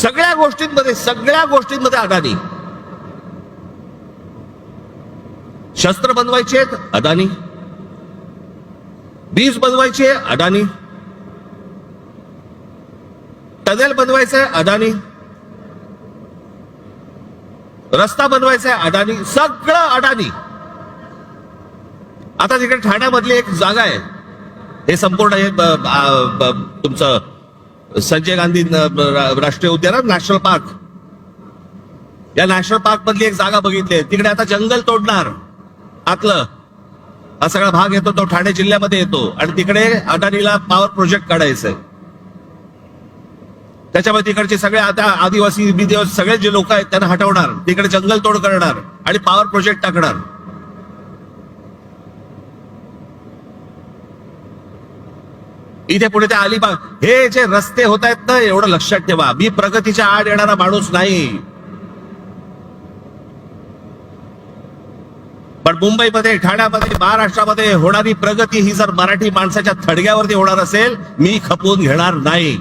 सगळ्या गोष्टींमध्ये सगळ्या गोष्टींमध्ये अदानी शस्त्र बनवायचे आहेत अदानी बीज बनवायचे अदानी टनेल बनवायचंय अदानी रस्ता बनवायचा आहे अदानी सगळं अडाणी. आता तिकडे ठाण्यामधली एक जागा आहे. हे संपूर्ण हे तुमचं संजय गांधी राष्ट्रीय उद्यान नॅशनल पार्क या नॅशनल पार्क मधली एक जागा बघितली आहे. तिकडे आता जंगल तोडणार. आतलं. हा सगळा भाग येतो तो ठाणे जिल्ह्यामध्ये येतो. आणि तिकडे अडाणीला पॉवर प्रोजेक्ट काढायचं त्याच्यामुळे तिकडचे सगळे आता आदिवासी सगळे जे लोक आहेत त्यांना हटवणार. तिकडे जंगल तोड करणार आणि पॉवर प्रोजेक्ट टाकणार. इथे पुढे त्या अलिबाग. हे जे रस्ते होत आहेत ना एवढं लक्षात ठेवा. मी प्रगतीच्या आड येणारा माणूस नाही. पण मुंबईमध्ये ठाण्यामध्ये महाराष्ट्रामध्ये होणारी प्रगती ही जर मराठी माणसाच्या थडग्यावरती होणार असेल मी खपवून घेणार नाही.